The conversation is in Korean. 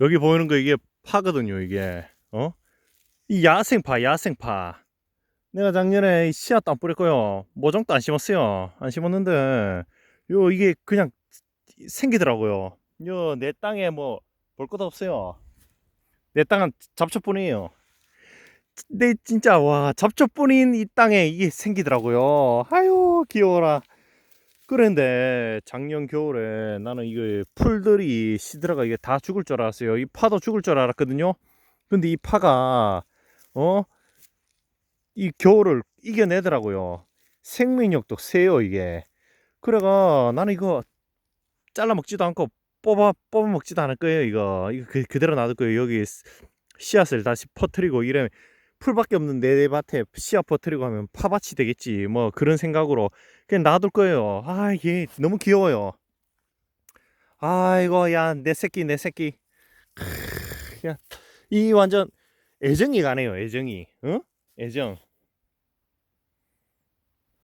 여기 보이는 거 이게 파거든요, 이게. 어? 이 야생파, 야생파. 내가 작년에 이 씨앗도 안 뿌렸고요. 모종도 안 심었어요. 안 심었는데, 요, 이게 그냥 생기더라고요. 요, 내 땅에 뭐, 볼 것도 없어요. 내 땅은 잡초뿐이에요. 내 진짜, 와, 잡초뿐인 이 땅에 이게 생기더라고요. 아유, 귀여워라. 그런데 작년 겨울에 나는 이거 풀들이 시들어가 이게 다 죽을 줄 알았어요. 이 파도 죽을 줄 알았거든요. 근데 이 파가 어? 이 겨울을 이겨내더라고요. 생명력도 세요, 이게. 그래가 나는 이거 잘라 먹지도 않고 뽑아 뽑아 먹지도 않을 거예요, 이거. 이거 그, 그대로 놔둘 거예요. 여기 씨앗을 다시 퍼뜨리고 이래 풀밖에 없는 내 밭에 씨앗 퍼뜨리고 하면 파밭이 되겠지. 뭐 그런 생각으로 그냥 놔둘 거예요. 아, 얘 너무 귀여워요. 아이고, 야, 내 새끼, 내 새끼. 크, 야, 이 완전 애정이 가네요, 애정이. 응? 애정.